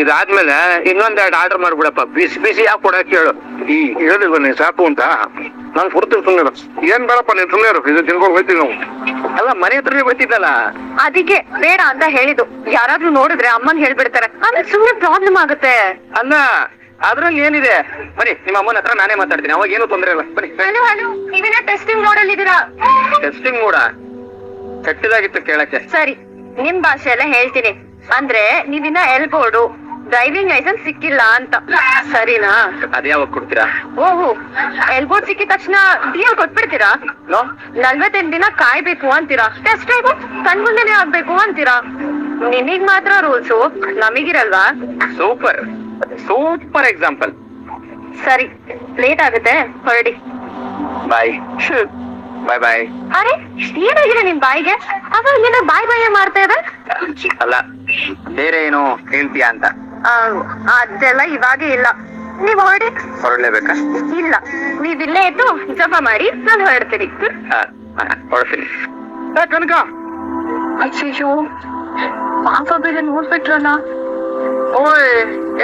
ಇದಾದ್ಮೇಲೆ ಇನ್ನೊಂದೆರಡು ಆರ್ಡರ್ ಮಾಡ್ಬಿಡಪ್ಪ. ಬಿಸಿ ಬಿಸಿ ಯಾಕೆ ಕೊಡಕ್ ಹೇಳು ಈ ಹೇಳಿಲ್ವ ಬನ್ನಿ ಸಾಕು ಅಂತ. ನಾನು ಕೊಡ್ತೀನಿ ಸುಮ್ಮನೆ ಏನ್ ಬೇಡಪ್ಪ ನೀನ್ ಸುಮ್ಮನೆ ಇರು. ಇದು ತಿನ್ಕೊಂಡು ಹೋಯ್ತೀವಿ ನಾವು. ಅಲ್ಲ ಮನೆ ಹತ್ರನೇ ಗೊತ್ತಿದ್ದಲ್ಲ ಅದಕ್ಕೆ ಬೇಡ ಅಂತ ಹೇಳಿದ್ದು. ಯಾರಾದ್ರೂ ನೋಡಿದ್ರೆ ಅಮ್ಮನ್ ಹೇಳ್ಬಿಡ್ತಾರೆ. ಆಮೇಲೆ ಸುಮ್ನೆ ಪ್ರಾಬ್ಲಮ್ ಆಗುತ್ತೆ. ಅಲ್ಲ ಅದ್ರಲ್ಲಿ ಏನಿದೆ? ಬನ್ನಿ ನಿಮ್ಮ ಅಮ್ಮನ ಹತ್ರ ನಾನೇ ಮಾತಾಡ್ತೀನಿ. ಅವಾಗ ಏನು ತೊಂದ್ರೆ ಇಲ್ಲ. ಬನ್ನಿ. ಹಲೋ ಹಲೋ ನೀವೇನ ಟೆಸ್ಟಿಂಗ್ ಮಾಡಲ್ ಇದೀರಾ ಟೆಸ್ಟಿಂಗ್ ಮೋಡ ಕೆಟ್ಟದಾಗಿತ್ತು ಕೇಳಕ್ಕೆ. ಸರಿ. ನಿಮ್ ಭಾಷೆ ಎಲ್ಲ ಹೇಳ್ತೀನಿ. ಅಂದ್ರೆ ನೀವಿನ್ನ ಹೇಳ್ಬೋದು ಡ್ರೈವಿಂಗ್ ಲೈಸೆನ್ಸ್ ಸಿಕ್ಕಿಲ್ಲ ಅಂತ. ಸರಿನಾ? ಅದ್ ಯಾವಾಗ ಕೊಡ್ತೀರಾ? ಓಹೋ ಎಲ್ಬೋರ್ಡ್ ಸಿಕ್ಕಿದ ತಕ್ಷಣ ಡಿಎಲ್ ಕೊಟ್ಬಿಡ್ತೀರಾ? ನೋ. ನಲ್ವತ್ತೆಂಟು ದಿನ ಕಾಯ್ಬೇಕು ಅಂತೀರಾ? ಟೆಸ್ಟ್ ಡ್ರೈವ್ ಕಣ್ಮುಂದೆನೆ ಆಗ್ಬೇಕು ಅಂತೀರಾ? ನಿಮಗ್ ಮಾತ್ರ ರೂಲ್ಸು ನಮಗಿರಲ್ವಾ? ಸೂಪರ್ ಸೂಪರ್ ಎಕ್ಸಾಂಪಲ್ ಸರಿ. ಲೇಟ್ ಆಗುತ್ತೆ. ಹೊರಡಿ. ಬಾಯ್ ಬಾಯ್ ಬಾಯ್ ಅರೆ ಏನಾಗಿದೆ ನಿಮ್ ಬಾಯಿಗೆ? ಅದು ಏನ ಬಾಯ್ ಬಾಯ ಮಾಡ್ತಾ ಇದೆ? ಅಲ್ಲ ಬೇರೆ ಏನೋ ಹೇಳ್ತೀಯಾ ಅಂತ? ಆ, ಅದೆಲ್ಲ ಇವಾಗೇ ಇಲ್ಲ. ನೀವ್ ಹೊರಡಿ. ಹೊರಡ್ಲೇಬೇಕಾ? ಇಲ್ಲ. ನೀವ್ ಇಲ್ಲೇ ಇದ್ದು ಜಪ ಮಾಡಿ ನಾನು ಹೊರಡ್ತೀನಿ. ಹಾ, ಹೊರಡ್ತೀನಿ. ಏ, ಕನಕ! ಅಯ್ಯೋ ಪಾಪ ಬೇರೆ ನೋಡ್ಬಿಟ್ರಲ್ಲ ಓಯ್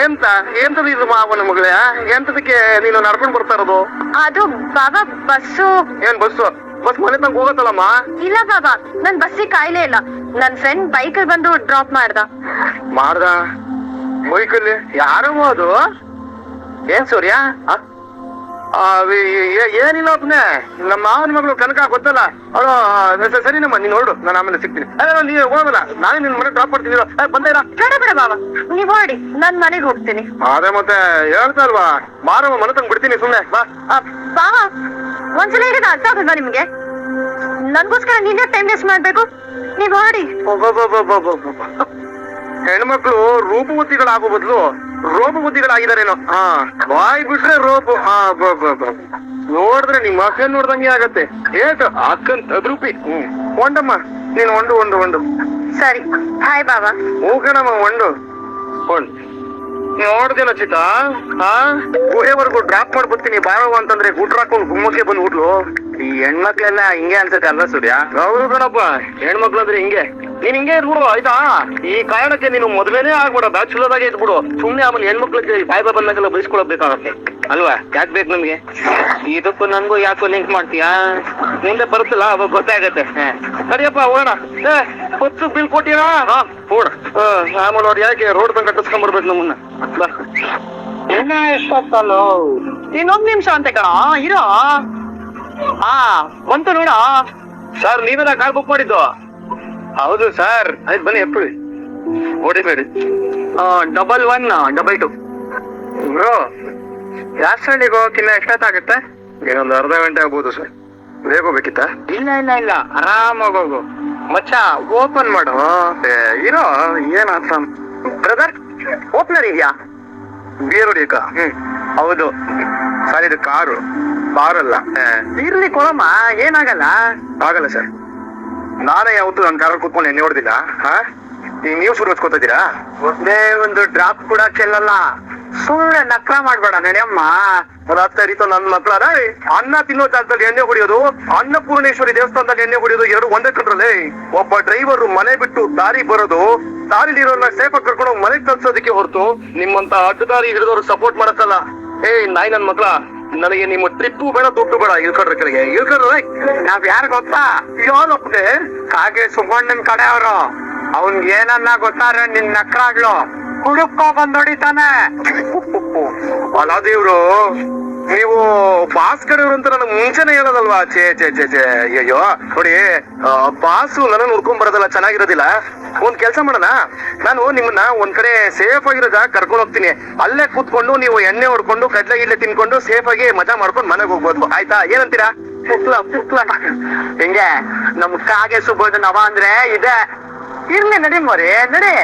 ಎಂತ? ಎಂತದ ಇದು ಮಾವನ ಮಗಳೇ ಎಂತದಕ್ಕೆ ನೀನು ನಡ್ಕೊಂಡು ಬರ್ತಾ ಇರೋದು? ಅದು ಬಾಬಾ ಬಸ್ಸು. ಏನ್ ಬಸ್ಸು? ಬಸ್ ಮನೆ ತನಕ ಹೋಗತ್ತಲ್ಲಮ್ಮ? ಇಲ್ಲ ಬಾಬಾ ನನ್ ಬಸ್ಸಿಗೆ ಕಾಯಿಲೆ ಇಲ್ಲ. ನನ್ ಫ್ರೆಂಡ್ ಬೈಕ್ ಬಂದು ಡ್ರಾಪ್ ಮಾಡ್ದ. ಮಾಡ್ದ? ಬೈಕಲ್ಲಿ ಯಾರು ಅದು? ಏನ್ ಸೂರ್ಯ? ಏನಿಲ್ಲ ಒಬ್ನೇ ನಮ್ಮ ಮಾವನ ಮಗಳು ಕನಕ ಗೊತ್ತಲ್ಲ. ಅವಳು ಸರಿ ನಮ್ಮ ನೀನ್ ಹೊರಡು. ನಾನು ಆಮೇಲೆ ಸಿಗ್ತೀನಿ. ಅಲ್ಲ ನೀ ಹೋಗಲ್ಲ. ನಾನೇ ನಿನ್ ಮನೆ ಡ್ರಾಪ್ ಮಾಡ್ತೀನಿ ಬಂದೇ ಇರ. ಬೇಡ ಬೇಡ ಬಾಬಾ ನೀವು ಹೊರಡಿ. ನನ್ ಮನೆಗೆ ಹೋಗ್ತೀನಿ. ಅದೇ ಮತ್ತೆ ಹೇಳ್ತಾ ಅಲ್ವಾ ಮಾರವ ಮನೆ ತಂಗ್ ಬಿಡ್ತೀನಿ ಸುಮ್ನೆ. ಬಾ. ಒಂದ್ಸಲ ಹೇಳಿದ ಅರ್ಥ ಆಗಲ್ವಾ ನಿಮ್ಗೆ? ನನ್ಗೋಸ್ಕರ ನೀನೇ ಟೈಮ್ ವೇಸ್ಟ್ ಮಾಡ್ಬೇಕು. ನೀವು ಒಬ್ಬೊಬ್ಬೊಬ್ಬೊಬ್ಬೊಬ್ಬೊಬ್ಬ. ಹೆಣ್ಮಕ್ಳು ರೂಪವತಿಗಳಾಗೋ ಬದಲು ಬುದ್ಧಿಗಳಾಗಿದ್ದಾರೇನೋ ಹಾ. ಬಾಯ್ ಬಿಟ್ರೆ ರೋಪು. ಹಾ ಬ ಬ ಬ. ನೋಡಿದ್ರೆ ನಿಮ್ಮ ಅಕ್ಕ ನೋಡ್ದಂಗೆ ಆಗತ್ತೆ. ಏಟ್ ಅಕ್ಕನ್ ತದ್ರೂಪಿ. ಹ್ಮ್. ಒಂಡಮ್ಮ ನೀನ್ ಒಂಡು ಒಂಡು ಒಂಡು. ಸರಿ. ಹಾಯ್ ಬಾಬಾ. ಮೂಕಣಮ್ಮ ಒಂಡು. ಒಂಡು. ನೋಡ್ದೇನ ಚಿತ್ತ ಹಾ? ಗುಹೆವರೆಗೂ ಡ್ರಾಪ್ ಮಾಡ್ಬಿಡ್ತೀನಿ ಬಾರವ ಅಂತಂದ್ರೆ ಗುಟ್ರ ಹಾಕೊಂಡು ಗುಮ್ಮಕ್ಕೆ ಬಂದ್ಬಿಟ್ಲು. ಈ ಹೆಣ್ಮಕ್ಳೆಲ್ಲ ಹಿಂಗೆ ಅನ್ಸತ್ತೆ ಅಲ್ಲ ಸೂರ್ಯ? ಹೌದು ಕಣಪ್ಪ. ಹೆಣ್ಮಕ್ಳು ಅಂದ್ರೆ ಹಿಂಗೆ. ನೀನ್ ಹಿಂಗೆ ನೋಡು ಆಯ್ತಾ? ಈ ಕಾರಣಕ್ಕೆ ನೀನು ಮೊದಲೇನೆ ಆಗ್ಬಿಡೋದ ಚಲೋದಾಗೆ ಇದ್ಬಿಡು. ಸುಮ್ನೆ ಆಮೇಲೆ ಹೆಣ್ಮಕ್ಳಿಗೆ ಬಾಯ್ ಬಂದಾಗೆಲ್ಲ ಬಯಸ್ಕೊಳ್ಬೇಕಾಗತ್ತೆ ಅಲ್ವಾ? ಯಾಕೆ ಬೇಕು ನಮ್ಗೆ? ಇದಕ್ಕೂ ನನ್ಗೂ ಯಾಕೋ ಲಿಂಕ್ ಮಾಡ್ತೀಯಾ? ಮುಂದೆ ಬರುತ್ತಲ್ಲ ಅವಾಗ ಗೊತ್ತಾಗತ್ತೆ. ಸರಿಯಪ್ಪ ಹೋಗೋಣ. ಏ ಹೊತ್ತು ಬಿಲ್ ಕೊಟ್ಟಿರಾ ಹಾ ಆಮೇಲೆ ಅವ್ರು ಯಾಕೆ ರೋಡ್ ತಂಗ ಕಟ್ಟಿಸ್ಕೊಂಡ್ ಬರ್ಬೇಕು ನಮ್ಮನ್ನ? ಬಾ. ಇನ್ನ ಎಷ್ಟೊತ್ತಲ್ಲೋ? ಇನ್ನೊಂದ್ ನಿಮಿಷ ಅಂತೆ ಕಣ ಇರೋ. ಹಾ ಬಂತು ನೋಡ. ಸರ್ ನೀವೇನ ಕಾರ್ ಬುಕ್ ಮಾಡಿದ್ದು? ಹೌದು ಸರ್. ಆಯ್ತು ಬನ್ನಿ ಎಪ್ಪಡಿ ಓಡಿಬೇಡಿ. Double one double two bro ಯಾಸ್ಟ್ರಳ್ಳಿಗೆ ಹೋಗಕ್ಕಿನ್ನ ಎಷ್ಟೊತ್ತಾಗುತ್ತೆ? ಇನ್ನೊಂದು ಅರ್ಧ ಗಂಟೆ ಆಗ್ಬೋದು ಸರ್. ಬೇಗ ಹೋಗ್ಬೇಕಿತ್ತ? ಇಲ್ಲ ಇಲ್ಲ ಇಲ್ಲ. ಆರಾಮಾಗಿ ಹೋಗು. ಮಚ್ಚ ಓಪನ್ ಮಾಡು. ಇರೋ ಏನ್ ಆಸಮ್ ಬ್ರದರ್ ಓಪನರ್ ಇದೆಯಾ? ಬಿಯರ್ ಹೊಡಿಯಕ ಹೌದು. ಸರ್ ಇದು ಕಾರು. ಬಾರಲ್ಲ ಇರ್ಲಿ ಕೊಡಮ್ಮ ಏನಾಗಲ್ಲ? ಆಗಲ್ಲ ಸರ್. ನಾನೇ ಯಾವತ್ತು ನನ್ನ ಕಾರಲ್ಲಿ ಕೂತ್ಕೊಂಡು ಎಣ್ಣೆ ಹೊಡೆದಿಲ್ಲ ಹಾ? ಈಗ ನೀವು ಶುರು ಹಚ್ಕೋತಿದ್ದೀರಾ ಒಂದೇ ಒಂದು ಡ್ರಾಪ್ ಕೂಡ ಚೆಲ್ಲಲ್ಲ. ಸುಮ್ಮನೆ ನಕ್ರ ಮಾಡ್ಬೇಡ ನೆನೆಯಮ್ಮ ರತ್ತರಿತು ನನ್ನ ಮಕ್ಕಳಾರ ಅನ್ನ ತಿನ್ನೋ ಜಾಗದಲ್ಲಿ ಎಣ್ಣೆ ಹೊಡಿಯೋದು ಅನ್ನಪೂರ್ಣೇಶ್ವರಿ ದೇವಸ್ಥಾನದಲ್ಲಿ ಎಣ್ಣೆ ಹೊಡಿಯೋದು ಎರಡು ಒಂದೇ ಕಂಡ್ರಲ್ಲಿ ಒಬ್ಬ ಡ್ರೈವರ್ ಮನೆ ಬಿಟ್ಟು ದಾರಿ ಬರೋದು ದಾರಿಲಿರೋರ್ನ ಸೇಫ್ ಆಗಿ ಕರ್ಕೊಂಡು ಮನೆಗೆ ತಲ್ಸೋದಕ್ಕೆ ಹೊರತು ನಿಮ್ಮಂತ ಅಡ್ಡದಾರಿ ಹಿಡಿದವರು ಸಪೋರ್ಟ್ ಮಾಡಕ್ಕಲ್ಲ ಏಯ್ ನಾಯಿ ನನ್ ಮಕ್ಳ. ನನಗೆ ನಿಮ್ಮ ಟ್ರಿಪ್ಪು ಬೇಡ ದುಡ್ಡು ಬೇಡ ಇಳ್ಕೊಡ್ರ ಕಡೆಗೆ ಇಳ್ಕೊಡ್ರಿ ನಾವ್ ಯಾರು ಗೊತ್ತಾ? ಯಾರಪ್ಪನೆ ಹಾಗೆ ಸುಬ್ಬಣ್ಣನ್ ಕಡೆ ಅವರು. ಅವನ್ ಏನನ್ನ ಗೊತ್ತಾರೆ ನಿನ್ ನಕ್ರಾಗ್ಲು. ಹುಡುಕೋ ಬಂದೊಡಿತಾನೆ ಅಲ್ಲ ದೇವ್ರು ನೀವು ಭಾಸ್ಕರ್ ಇವ್ರು ಅಂತ ನನಗೆ ಮುಂಚೆನೆ ಹೇಳೋದಲ್ವಾ? ಚೇ ಛೇ ಛೇ ಛೇ. ಅಯ್ಯೋ ನೋಡಿ ಆ, ಬಾಸು ನನ್ನ ಹುಡ್ಕೊಂಡ್ ಬರೋದಲ್ಲ ಚೆನ್ನಾಗಿರೋದಿಲ್ಲ. ಒಂದ್ ಕೆಲಸ ಮಾಡೋಣ? ನಾನು ನಿಮ್ಮನ್ನ ಒಂದ್ ಕಡೆ ಸೇಫ್ ಆಗಿರೋ ಜಾಗ ಕರ್ಕೊಂಡು ಹೋಗ್ತೀನಿ. ಅಲ್ಲೇ ಕೂತ್ಕೊಂಡು ನೀವು ಎಣ್ಣೆ ಹೊಡ್ಕೊಂಡು ಕಡ್ಲೆ ಗಿಡ್ಲೆ ತಿನ್ಕೊಂಡು ಸೇಫ್ ಆಗಿ ಮಜಾ ಮಾಡ್ಕೊಂಡು ಮನೆಗೆ ಹೋಗ್ಬೋದು. ಆಯ್ತಾ? ಏನಂತೀರಾ? ಹಿಂಗೆ ನಮ್ ಕಾಗೆ ಸುಬೋದು ನವ ಅಂದ್ರೆ ಇದೆ. ಇರ್ಲಿ ನಡಿ ಮರಿ ನಡಿ.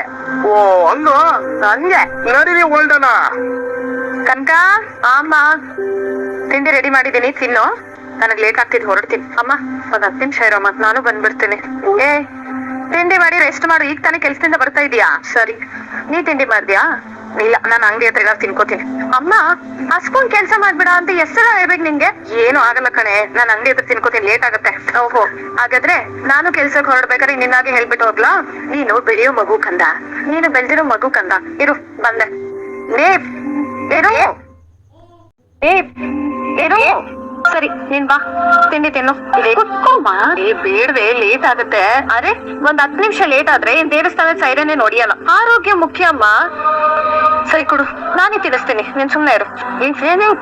ಓ ಅಲ್ಲೋ ಹಂಗೆ. ನಡೀರಿ ಓಲ್ಡನ ಕನಕ ಅಮ್ಮ ತಿಂಡಿ ರೆಡಿ ಮಾಡಿದ್ದೀನಿ ತಿನ್ನು. ನನಗ್ ಲೇಟ್ ಆಗ್ತಿದ್ ಹೊರಡ್ತೀನಿ. ಅಮ್ಮ ಒಂದ್ ಹತ್ತು ನಿಮಿಷ ಇರಮ್ಮ ನಾನು ಬಂದ್ಬಿಡ್ತೀನಿ. ಏ ತಿಂಡಿ ಮಾಡಿ ರೆಸ್ಟ್ ಮಾಡು ಈಗ ತಾನೇ ಕೆಲ್ಸದಿಂದ ಬರ್ತಾ ಇದೀಯಾ ಸರಿ ನೀ ತಿಂಡಿ ಮಾಡ್ದ್ಯಾ ಇಲ್ಲ ನಾನು ಅಂಗಡಿ ಹತ್ರ ಎಲ್ಲ ತಿನ್ಕೋತೀನಿ ಅಮ್ಮ ಹಸ್ಕೊಂಡ್ ಕೆಲ್ಸ ಮಾಡ್ಬೇಡ ಅಂತ ಎಷ್ಟರ ಹೇಳ್ಬೇಕು ನಿಂಗೆ ಏನು ಆಗಲ್ಲ ಕಣೆ ನಾನು ಅಂಗಡಿ ಹತ್ರ ತಿನ್ಕೋತೀನಿ ಲೇಟ್ ಆಗುತ್ತೆ ಓಹೋ ಹಾಗಾದ್ರೆ ನಾನು ಕೆಲ್ಸಕ್ಕೆ ಹೊರಡ್ಬೇಕಾದ್ರೆ ನಿನ್ನಾಗೆ ಹೇಳ್ಬಿಟ್ಟು ಹೋಗ್ಲಾ ನೀನು ಬೆಳೆಯೋ ಮಗು ಕಂದ ನೀನು ಬೆಳ್ದಿರೋ ಮಗು ಕಂದ ಇರು ಬಂದೆ ಲೇಪ್ ಇರು ಏ ಏನು ಸರಿ ನೀನ್ ಬಾ. ತಿಂಡಿ ತಿನ್ನು. ಬೇಡ್ವೆ ಲೇಟ್ ಆಗುತ್ತೆ. ಅರೆ ಒಂದ್ ಹತ್ತು ನಿಮಿಷ ಲೇಟ್ ಆದ್ರೆ ಏನ್ ದೇವಸ್ಥಾನದ ಸೈರನ್ನೇ ನೋಡಿಯಲ್ಲ. ಆರೋಗ್ಯ ಮುಖ್ಯ ಅಮ್ಮ. ಸರಿ ಕೊಡು. ನಾನೇ ತಿನ್ನಿಸ್ತೀನಿ ನೀನ್ ಸುಮ್ನೆ ಇರು. ಏನೇನು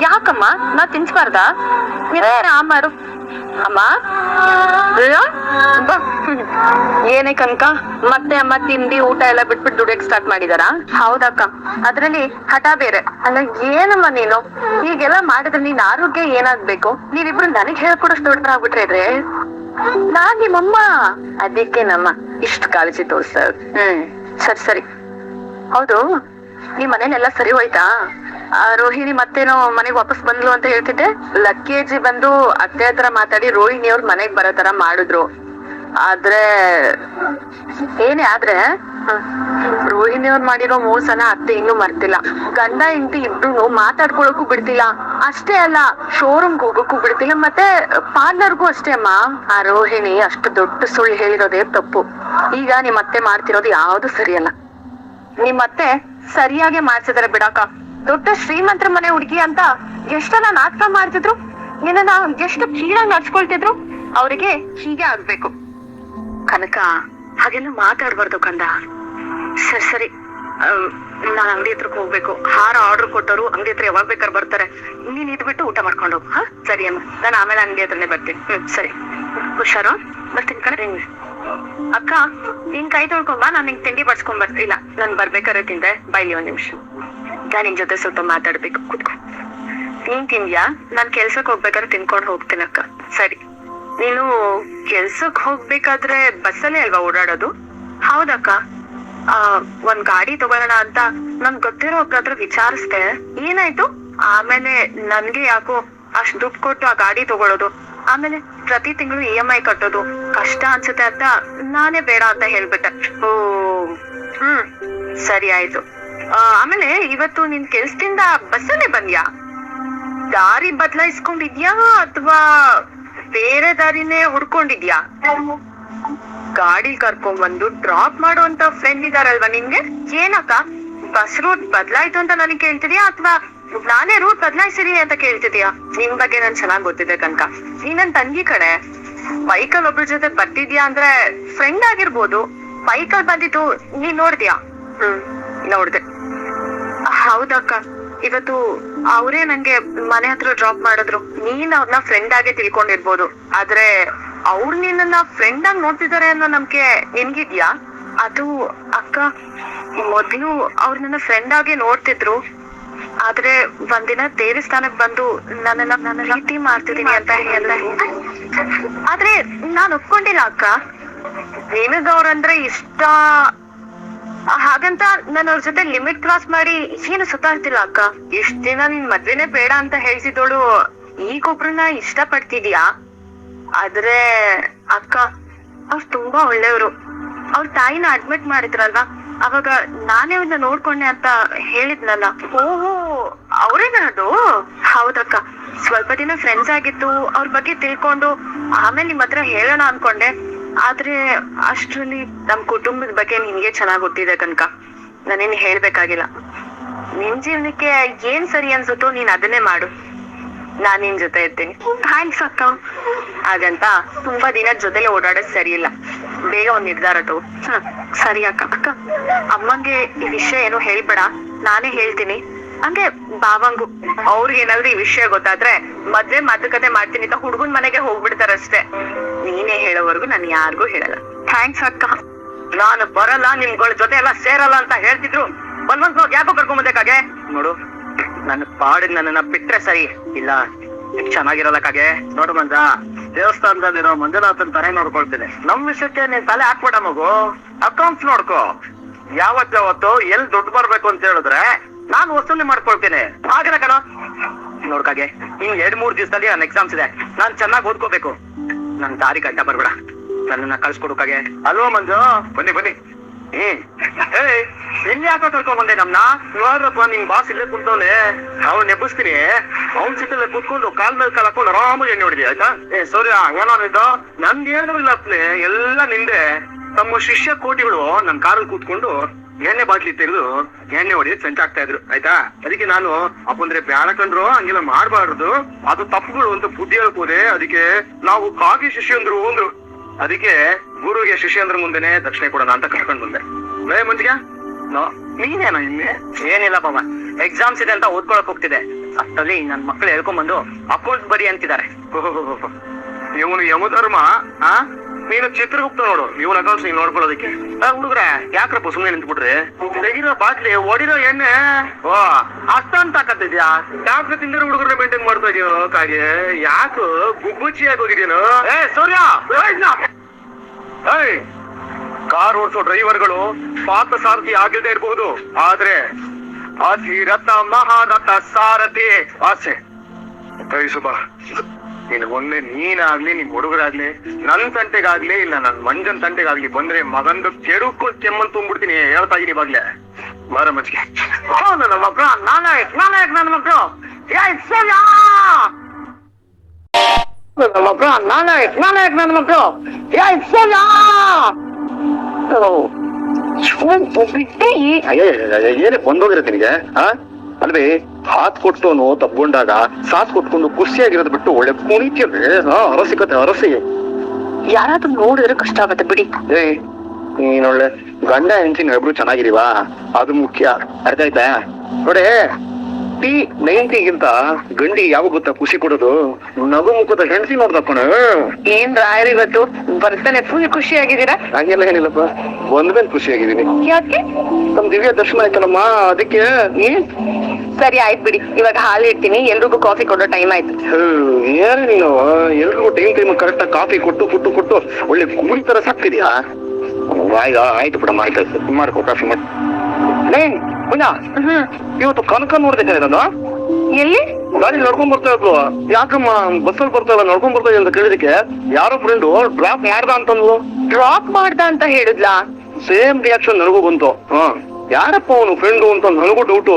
ಯಾಕಮ್ಮ? ನಾ ತಿನ್ಸ್ಬಾರ್ದಾ? ಆಮಾರು ಅಮ್ಮ? ಬಾ. ಏನೇ ಕನಕ ಮತ್ತೆ ಅಮ್ಮ ತಿಂಡಿ ಊಟ ಎಲ್ಲ ಬಿಟ್ಬಿಟ್ಟು ದುಡಿಯಕ್ ಸ್ಟಾರ್ಟ್ ಮಾಡಿದಾರ? ಹೌದಕ್ಕ. ಅದ್ರಲ್ಲಿ ಹಠ ಬೇರೆ. ಅಲ್ಲ ಏನಮ್ಮ ನೀನು? ಹೀಗೆಲ್ಲ ಮಾಡಿದ್ರೆ ನೀನ್ ಆರೋಗ್ಯ ಏನಾಗ್ಬೇಕು? ನೀವಿಬ್ರು ನನಗ್ ಹೇಳ್ಕೊಡೋಷ್ಟು ದೊಡ್ಡದಾಗ್ಬಿಟ್ರೆ ಆಗ್ಬಿಟ್ರೆ ನಾನ್ ನಿಮ್ಮಮ್ಮ. ಅದಕ್ಕೆ ನಮ್ಮ ಇಷ್ಟು ಕಾಳಜಿ ತೋರ್ಸ. ಹ್ಮ್. ಸರಿ ಸರಿ. ಹೌದು. ನಿಮ್ ಮನೇಲೆಲ್ಲ ಸರಿ ಹೋಯ್ತಾ? ರೋಹಿಣಿ ಮತ್ತೇನೋ ಮನೆಗ್ ವಾಪಸ್ ಬಂದ್ಲು ಅಂತ ಹೇಳ್ತಿದ್ದೆ. ಲಕ್ಕೇಜಿ ಬಂದು ಅತ್ತೆ ಹತ್ರ ಮಾತಾಡಿ ರೋಹಿಣಿ ಅವ್ರ ಮನೆಗ್ ಬರೋ ತರ ಮಾಡಿದ್ರು. ಆದ್ರೆ, ಏನೇ ಆದ್ರೆ, ರೋಹಿಣಿ ಅವ್ರು ಮಾಡಿರೋ ಮೋಸನ ಅತ್ತೆ ಇನ್ನು ಮರ್ತಿಲ್ಲ. ಗಂಡ, ಹೆಂಡತಿ ಇಬ್ರು ಮಾತಾಡ್ಕೊಳಕ್ಕೂ ಬಿಡ್ತಿಲ್ಲ. ಅಷ್ಟೇ ಅಲ್ಲ ಶೋರೂಮ್ಗೆ ಹೋಗಕ್ಕೂ ಬಿಡ್ತಿಲ್ಲ. ಮತ್ತೆ ಪಾರ್ಲರ್ಗೂ ಅಷ್ಟೇ ಅಮ್ಮ. ಆ ರೋಹಿಣಿ ಅಷ್ಟು ದೊಡ್ಡ ಸುಳ್ಳು ಹೇಳಿರೋದೇ ತಪ್ಪು. ಈಗ ನಿಮ್ ಅತ್ತೆ ಮಾಡ್ತಿರೋದು ಯಾವ್ದು ಸರಿಯಲ್ಲ. ನಿಮ್ಮತ್ತೆ ಸರಿಯಾಗಿ ಮಾಡ್ಸಿದಾರೆ ಬಿಡಾಕ. ದೊಡ್ಡ ಶ್ರೀಮಂತರ ಮನೆ ಹುಡುಗಿ ಅಂತ ಎಷ್ಟೆಲ್ಲ ನಾಟಕ ಮಾಡ್ತಿದ್ರು? ನಿನ್ನ ಎಷ್ಟು ಕೀಳಾಗಿ ನಡ್ಸ್ಕೊಳ್ತಿದ್ರು? ಅವರಿಗೆ ಹೀಗೆ ಆಗ್ಬೇಕು. ಕನಕ ಹಾಗೆಲ್ಲ ಮಾತಾಡ್ಬಾರ್ದು ಕಂದ. ಸರಿ ಸರಿ. ನಾನು ಅಂಗಡಿ ಹತ್ರಕ್ಕೆ ಹೋಗ್ಬೇಕು. ಹಾರ ಆರ್ಡರ್ ಕೊಟ್ಟರು ಅಂಗಡಿ ಹತ್ರ ಯಾವಾಗ ಬೇಕಾದ್ರೆ ಬರ್ತಾರೆ. ನೀನ್ ಇದ್ಬಿಟ್ಟು ಊಟ ಮಾಡ್ಕೊಂಡು ಹೋಗು ಹಾ? ಸರಿ ಅಮ್ಮ. ನಾನು ಆಮೇಲೆ ಅಂಗಡಿ ಹತ್ರನೇ ಬರ್ತೀನಿ. ಹ್ಮ್ ಸರಿ. ಹುಷಾರು? ಬರ್ತೀನಿ ಕಣ. ಅಕ್ಕ ನಿನ್ ಕೈ ತೊಳ್ಕೊಂಬ ಬಾ ನಾನು ನಿಂಗೆ ತಿಂಡಿ ಬಡ್ಸ್ಕೊಂಡ್ ಬರ್ತಿಲ್ಲ ನಾನ್ ಬರ್ಬೇಕಾದ್ರೆ ತಿಂದೆ. ಬೈಲಿ ಒಂದ್ ನಿಮಿಷ. ನಾನ್ ನಿನ್ ಜೊತೆ ಸ್ವಲ್ಪ ಮಾತಾಡ್ಬೇಕು. ಕುತ್ಕೊ. ನೀನ್ ತಿಂದ್ಯಾ? ನಾನ್ ಕೆಲ್ಸಕ್ ಹೋಗ್ಬೇಕಾದ್ರೆ ತಿನ್ಕೊಂಡ್ ಹೋಗ್ತೀನಿ ಅಕ್ಕ. ಸರಿ. ನೀನು ಕೆಲ್ಸಕ್ ಹೋಗ್ಬೇಕಾದ್ರೆ ಬಸ್ಸಲ್ಲೇ ಅಲ್ವಾ ಓಡಾಡೋದು? ಹೌದಕ್ಕ. ಆ, ಒಂದ್ ಗಾಡಿ ತಗೊಳ್ಳೋಣ ಅಂತ ನನ್ ಗೊತ್ತಿರೋ ಒಬ್ರ ಹತ್ರ ವಿಚಾರಿಸ್ದೆ. ಏನಾಯ್ತು? ಆಮೇಲೆ ನನ್ಗೆ ಯಾಕೋ ಅಷ್ಟ್ ದುಡ್ಡು ಕೊಟ್ಟು ಆ ಗಾಡಿ ತಗೊಳ್ಳೋದು ಆಮೇಲೆ ಪ್ರತಿ ತಿಂಗಳು ಇ ಎಂ ಐ ಕಟ್ಟೋದು. ಕಷ್ಟ ಅನ್ಸುತ್ತೆ ಅಂತ ನಾನೇ ಬೇಡ ಅಂತ ಹೇಳ್ಬಿಟ್ಟೆ. ಓ, ಹ್ಮ್. ಸರಿ, ಆಯ್ತು. ಆಮೇಲೆ ಇವತ್ತು ನಿನ್ ಕೆಲ್ಸದಿಂದ ಬಸ್ಸಲ್ಲೇ ಬಂದ್ಯಾ? ದಾರಿ ಬದಲಾಯಿಸ್ಕೊಂಡಿದ್ಯಾ ಅಥವಾ ಬೇರೆ ದಾರಿನೇ ಹುಡ್ಕೊಂಡಿದ್ಯಾ? ಗಾಡಿ ಕರ್ಕೊಂಡ್ ಬಂದು ಡ್ರಾಪ್ ಮಾಡುವಂತ ಫ್ರೆಂಡ್ ಇದಾರಲ್ವಾ ನಿನ್ಗೆ ಏನಕ್ಕ? ಬಸ್ ರೂಟ್ ಬದ್ಲಾಯ್ತು ಅಂತ ನನಗೆ ಕೇಳ್ತಿದ್ಯಾ ಅಥವಾ ನಾನೇ ರೂಟ್ ಬದಲಾಯಿಸಿದೀನಿ ಅಂತ ಕೇಳ್ತಿದ್ಯಾ? ನಿಮ್ ಬಗ್ಗೆ ನನ್ ಚೆನ್ನಾಗ್ ಗೊತ್ತಿದೆ ಕನಕ. ನೀನ್ ನನ್ ತಂಗಿ ಕಡೆ ಬೈಕಲ್ ಒಬ್ರ ಜೊತೆ ಬರ್ತಿದ್ಯಾ ಅಂದ್ರೆ ಫ್ರೆಂಡ್ ಆಗಿರ್ಬೋದು. ಬೈಕಲ್ ಬಂದಿದ್ದು ನೀನ್ ನೋಡಿದ್ಯಾ? ಹ್ಮ್. ನೋಡ್ದೆ. ಹೌದಕ್ಕ. ಇವತ್ತು ಅವರೇ ನಂಗೆ ಮನೆ ಹತ್ರ ಡ್ರಾಪ್ ಮಾಡಿದ್ರು. ನೀನ್ ಅವ್ರನ್ನ ಫ್ರೆಂಡ್ ಆಗೇ ತಿಳ್ಕೊಂಡಿರ್ಬೋದು. ಆದ್ರೆ ಅವ್ರು ನಿನ್ನ ಫ್ರೆಂಡ್ ಆಗಿ ನೋಡ್ತಿದ್ದಾರೆ ಅನ್ನೋ ನಮ್ಗೆ ನಿನ್ಗಿದ್ಯಾ? ಅದು ಅಕ್ಕ, ಮೊದ್ಲು ಅವ್ರು ನನ್ನ ಫ್ರೆಂಡ್ ಆಗಿ ನೋಡ್ತಿದ್ರು. ಆದ್ರೆ ಒಂದಿನ ದೇವಸ್ಥಾನಕ್ ಬಂದು ನನ್ನನ್ನ ನನ್ನ ರೀತಿ ಮಾಡ್ತಿದೀನಿ ಅಂತ ಹೇಳಿದ್ರು. ಆದ್ರೆ ನಾನ್ ಒಪ್ಕೊಂಡಿಲ್ಲ ಅಕ್ಕ. ನಿನಗ ಅವ್ರಂದ್ರೆ ಇಷ್ಟ ಹಾಗಂತ ನಾನು ಅವ್ರ ಜೊತೆ ಲಿಮಿಟ್ ಕ್ರಾಸ್ ಮಾಡಿ ಏನು ಸುತ್ತಾಡ್ತಿಲ್ಲ ಅಕ್ಕ. ಇಷ್ಟ ದಿನ ನಿನ್ ಮದ್ವೆನೆ ಬೇಡ ಅಂತ ಹೇಳ್ತಿದ್ದೋಳು. ಈಗೊಬ್ರನ್ನ ಇಷ್ಟ ಪಡ್ತಿದ್ಯಾ ಆದ್ರೆ ಅಕ್ಕ, ಅವ್ರು ತುಂಬಾ ಒಳ್ಳೆಯವರು. ಅವ್ರ ತಾಯಿನ ಅಡ್ಮಿಟ್ ಮಾಡಿದ್ರಲ್ವಾ? ಅವಾಗ ನಾನೇ ಅವ್ರನ್ನ ನೋಡ್ಕೊಂಡೆ ಅಂತ ಹೇಳಿದ್ನಲ್ಲ. ಓಹೋ ಅವ್ರೇನ ಅದು ಹೌದಕ್ಕ. ಸ್ವಲ್ಪ ದಿನ ಫ್ರೆಂಡ್ಸ್ ಆಗಿತ್ತು ಅವ್ರ ಬಗ್ಗೆ ತಿಳ್ಕೊಂಡು ಆಮೇಲೆ ನಿಮ್ ಹತ್ರ ಹೇಳೋಣ ಅನ್ಕೊಂಡೆ. ಆದ್ರೆ ಅಷ್ಟ್ರಲ್ಲಿ ನಮ್ ಕುಟುಂಬದ ಬಗ್ಗೆ ನಿನ್ಗೆ ಚೆನ್ನಾಗ್ ಗೊತ್ತಿದೆ ಕನಕ. ನಾನೇನ್ ಹೇಳ್ಬೇಕಾಗಿಲ್ಲ. ನಿನ್ ಜೀವನಕ್ಕೆ ಏನ್ ಸರಿ ಅನ್ಸುತ್ತೋ ನೀನ್ ಅದನ್ನೇ ಮಾಡು. ನಾನ್ ನಿನ್ ಜೊತೆ ಇರ್ತೀನಿ. ಥ್ಯಾಂಕ್ಸ್ ಅಕ್ಕ. ಹಾಗಂತ ತುಂಬಾ ದಿನ ಜೊತೆಲೆ ಓಡಾಡೋದ್ ಸರಿ ಇಲ್ಲ. ಬೇಗ ಒಂದ್ ನಿರ್ಧಾರ ತಗೋ. ಸರಿ ಅಕ್ಕ. ಅಕ್ಕ ಅಮ್ಮಂಗೆ ಈ ವಿಷಯ ಏನೋ ಹೇಳ್ಬೇಡ. ನಾನೇ ಹೇಳ್ತೀನಿ. ಹಂಗೆ ಬಾವಂಗು ಅವ್ರಿಗೆ ಏನಾದ್ರು ಈ ವಿಷಯ ಗೊತ್ತಾದ್ರೆ ಮದ್ವೆ ಮಾತುಕತೆ ಮಾಡ್ತೀನಿ ಅಂತ ಹುಡುಗನ್ ಮನೆಗೆ ಹೋಗ್ಬಿಡ್ತಾರಷ್ಟೇ. ನೀನೇ ಹೇಳೋವರೆಗೂ ನಾನು ಯಾರಿಗೂ ಹೇಳಲ್ಲ. ಥ್ಯಾಂಕ್ಸ್ ಅಕ್ಕ. ನಾನು ಬರಲ್ಲ, ನಿಮ್ಗಳ ಜೊತೆ ಎಲ್ಲ ಸೇರಲ್ಲ ಅಂತ ಹೇಳ್ತಿದ್ರು. ಒಂದ್ ಒಂದ್ ಯಾಕೋ ಕರ್ಕೊಂಬಂದಕ್ಕಾಗೆ ನೋಡು ನನ್ನ ಪಾಡಿಗೆ ನನ್ನನ್ನ ಬಿಟ್ರೆ ಸರಿ. ಇಲ್ಲ ಚೆನ್ನಾಗಿರಲ್ಲ ಕಾಗೆ. ನೋಡು ಮಂಜ, ದೇವಸ್ಥಾನದಲ್ಲಿರೋ ಮಂಜುನಾಥನ್ ತಲೆ ನೋಡ್ಕೊಳ್ತೀನಿ. ನಮ್ ವಿಷಯಕ್ಕೆ ನೀನ್ ತಲೆ ಹಾಕ್ಬೇಡ ಮಗು. ಅಕೌಂಟ್ಸ್ ನೋಡ್ಕೋ. ಯಾವತ್ತಾವತ್ತು ಎಲ್ ದುಡ್ಡು ಬರ್ಬೇಕು ಅಂತ ಹೇಳಿದ್ರೆ ನಾನು ವಸೂಲಿ ಮಾಡ್ಕೊಳ್ತೇನೆ. ಹಾಗನ ಕಣ. ನೋಡ್ಕಾಗೆ ಇನ್ ಎರಡ್ ಮೂರ್ ದಿವಸದಲ್ಲಿ ನನ್ನ ಎಕ್ಸಾಮ್ಸ್ ಇದೆ. ನಾನ್ ಚೆನ್ನಾಗಿ ಓದ್ಕೋಬೇಕು. ನನ್ ದಾರಿ ಕಟ್ಟ ಬರ್ಬೇಡ. ನನ್ನನ್ನ ಕಳ್ಸ್ಕೊಡುಕಾಗೆ ಅಲ್ವಾ ಮಂಜು? ಬನ್ನಿ ಬನ್ನಿ. ಹ್ಮ್ ಎಲ್ಲಿ ಯಾಕೋ ಕರ್ಕೊಂಡ್ ಬಂದೆ ನಮ್ನ? ನೋಡ್ರಪ್ಪ ನಿಮ್ ಬಾಸ್ ಇಲ್ಲೇ ಕುಂತವ್ನೆ. ಅವ್ನು ನೆಬ್ಬಿಸ್ತೀನಿ. ಅವ್ನ ಸಿಟ್ಟಲ್ಲೇ ಕುತ್ಕೊಂಡು ಕಾಲ್ ಮೇಲೆ ಕಾಲ್ ಹಾಕೊಂಡು ಆರಾಮಾಗಿ ಎಣ್ಣೆ ಹೊಡಿದಿ ಆಯ್ತಾ? ಏ ಸೂರ್ಯ ಏನೋ ನಂದೇನು ಇಲ್ಲ ಅಪ್ಲೆ ಎಲ್ಲ ನಿಂದೆ. ತಮ್ಮ ಶಿಷ್ಯ ಕೋಟಿಗಳು ನನ್ ಕಾರಲ್ಲಿ ಕೂತ್ಕೊಂಡು ಎಣ್ಣೆ ಬಾಟ್ಲಿ ತೆಗೆದು ಎಣ್ಣೆ ಹೊಡಿ ಆಗ್ತಾ ಇದ್ರು ಆಯ್ತಾ? ಅದಕ್ಕೆ ನಾನು ಅಪ್ಪಂದ್ರೆ ಬ್ಯಾಡ ಕಂಡ್ರು ಹಂಗೆಲ್ಲ ಮಾಡ್ಬಾರ್ದು. ಅದು ತಪ್ಪುಗಳು ಅಂತ ಬುದ್ಧಿ ಹೇಳ್ಬೋದೆ ಅದಕ್ಕೆ ನಾವು ಕಾಗಿ ಶಿಷ್ಯಂದ್ರು ಅಂದ್ರು. ಅದಕ್ಕೆ ಗುರುಗೆ ಶಿಷ್ಯಂದ್ರ ಮುಂದೆನೆ ದಕ್ಷಿಣೆ ಕೊಡೋಣ ಅಂತ ಕರ್ಕೊಂಡ್ ಬಂದೆ. ಲೇ ಮುಂಚೆ ನೀನೇನೋ? ಇನ್ನೆ ಏನಿಲ್ಲ ಬಾಬಾ ಎಕ್ಸಾಮ್ಸ್ ಇದೆ ಅಂತ ಓದ್ಕೊಳಕ್ ಹೋಗ್ತಿದೆ ಅಷ್ಟಲ್ಲಿ ನನ್ ಮಕ್ಳು ಹೇಳ್ಕೊಂಡ್ಬಂದು ಅಕೌಂಟ್ ಬರಿ ಅಂತಿದ್ದಾರೆ. ಇವನು ಯಮಧರ್ಮ ಆ? ನೀನು ಚಿತ್ರಗುಪ್ತ ನೋಡು. ಇವನ್ ಅಕೌಂಟ್ಸ್ ನೀನ್ ನೋಡ್ಕೊಳ್ಳೋದಕ್ಕೆ. ಹುಡುಗ್ರ, ಯಾಕ್ರಪ್ಪ ಸುಮ್ಮನೆ ನಿಂತ್ಬಿಟ್ರಿ? ತೆಗಿರೋ ಬಾಟ್ಲಿ, ಒಡಿರೋ ಎಣ್ಣೆ. ಓ ಕತ್ತಿದ್ಯಾ ತಾಕತ್ತಿದ್ಯಾ? ಯಾಕ್ರ ತಿಂದಿರೋ ಹುಡುಗರನ್ನ ಮೇಂಟೈನ್ ಮಾಡ್ತಾ ಇದೀನೋ ಕಾಗೆ? ಯಾಕು ಗುಬ್ಬುಚ್ಚಿಯಾಗಿ ಹೋಗಿದ್ಯೇನೋ? ಏ, ಸೂರ್ಯ ಏಯ್, ಕಾರ್ ಓಡಿಸೋ ಡ್ರೈವರ್ಗಳು ಪಾತ್ರ ಸಾರಥಿ ಆಗಿಲ್ದೇ ಇರಬಹುದು. ಆದ್ರೆ, ಅಧಿರಥ ಮಹಾರಥ ಸಾರಥಿ. ಆಸೆ. ಕೈ ಸುಬಾ ನಿನಗೊಮ್ಮೆ ನೀನಾಗ್ಲಿ ನಿಮ್ ಹುಡುಗರಾಗ್ಲಿ, ನನ್ ತಂಟೆಗಾಗ್ಲಿ ಇಲ್ಲ, ನನ್ ಮಂಜನ್ ತಂಟೆಗಾಗ್ಲಿ ಬಂದ್ರೆ ಮಗಂದು ಕೆಡುಕೊಂಡು ಕೆಮ್ಮನ್ ತುಂಬಿಡ್ತೀನಿ ಹೇಳ್ತಾ ಇದೀನಿ ಇವಾಗ್ಲೇ ಬಾರ ಮಚ್ಚಿಗೆ ನನ್ನ ಮಕ್ಕಳು ನಾನಾಯಕ್ ನಾನಾಯಕ್ ನನ್ನ ಮಕ್ಕಳು ನನ್ನ ಮಕ್ಕಳು ನಾನಾಯಕ್ ನಾನಾಯಕ್ ನನ್ನ ಮಕ್ಕಳು ಏನೇ ಬಂದೋಗಿರತ್ತೆ ನಿನಗೆ ಅಲ್ವೇ ಹಾತ್ ಕೊಟ್ಟೋನು ತಬ್ಕೊಂಡಾಗ ಸಾತ್ ಕೊಟ್ಕೊಂಡು ಖುಷಿಯಾಗಿರೋದು ಬಿಟ್ಟು ಒಳ್ಳೆ ಕುಣಿತೀವಿ ಹಾ ಅರಸಿಕತೆ ಅರಸಿ. ಯಾರಾದ್ರೂ ನೋಡಿದ್ರೆ ಕಷ್ಟ ಆಗತ್ತೆ ಬಿಡಿ. ಏ ನೀನೊಳ್ಳೆ ಗಂಡ ಹೆಂಡತಿ ಇಬ್ರು ಚೆನ್ನಾಗಿದೀವಾ ಅದು ಮುಖ್ಯ. ಅರ್ಥ ಆಯ್ತಾ? ನೋಡಿ ಟಿ ನೈನ್ಟಿಗಿಂತ ಗಂಡಿ ಯಾವ ಗೊತ್ತಾ ಖುಷಿ ಕೊಡೋದು? ನಗು ಮುಖದ ಹೆಂಡತಿ ನೋಡ್ದಪ್ಪಣ. ಏನ್ ರಾಯರ್ ಇವತ್ತು ಬರ್ತಾನೆ. ಫುಲ್ ಖುಷಿ ಆಗಿದ್ದೀರಾ ಹಂಗೆಲ್ಲ ಏನಿಲ್ಲಪ್ಪ. ಒಂದ್ಮೇಲೆ ಖುಷಿಯಾಗಿದ್ದೀನಿ. ಯಾಕೆ? ನಮ್ ದಿವ್ಯ ದರ್ಶನ ಆಯ್ತಲ್ಲಮ್ಮ ಅದಕ್ಕೆ? ಹ್ಮ್ ಸರಿ ಆಯ್ತು ಬಿಡಿ. ಇವಾಗ ಹಾಲು ಇಡ್ತೀನಿ. ಎಲ್ರಿಗೂ ಕಾಫಿ ಕೊಡೋ ಟೈಮ್ ಆಯ್ತು. ಏನ್ ನೀನು ಎಲ್ರಿಗೂ ಟೈಮ್ ಟೈಮ್ ಕರೆಕ್ಟ್ ಕಾಫಿ ಕೊಟ್ಟು ಕೊಟ್ಟು ಕೊಟ್ಟು ಒಳ್ಳೆ ಕೂಲಿ ತರ ಸಾಕ್ತಿದ್ಯಾ? ಆಯ್ತು ಆಯ್ತು ಬಿಡಮ್ಮ ಆಯ್ತು. ಮಾಡ್ಕೋ ಕಾಫಿ ಮಾಡಿ ಪುಣ್ಯ ಇವತ್ತು ಕನಕ ನೋಡ್ದೆ ಕಣೆ ನಾನು. ಎಲ್ಲಿ? ಗಾಡಿ ನಡ್ಕೊಂಡ್ ಬರ್ತಾ ಇದ್ಲು ಯಾಕಮ್ಮ ಬಸ್ಸಲ್ಲಿ ಬರ್ತಾ ಇಲ್ಲ ನಡ್ಕೊಂಡ್ ಬರ್ತಾ ಇಲ್ಲ ಅಂತ ಕೇಳಿದಕ್ಕೆ ಯಾರೋ ಫ್ರೆಂಡು ಡ್ರಾಪ್ ಮಾಡ್ದ ಅಂತಂದ್ಲು ಡ್ರಾಪ್ ಮಾಡ್ದ ಅಂತ ಹೇಳಿದ್ಲಾ? ಸೇಮ್ ರಿಯಾಕ್ಷನ್ ನನಗೂ ಬಂತು. ಹ. ಯಾರಪ್ಪ ಅವನು ಫ್ರೆಂಡು ಅಂತ ನನಗೂ ಡೌಟು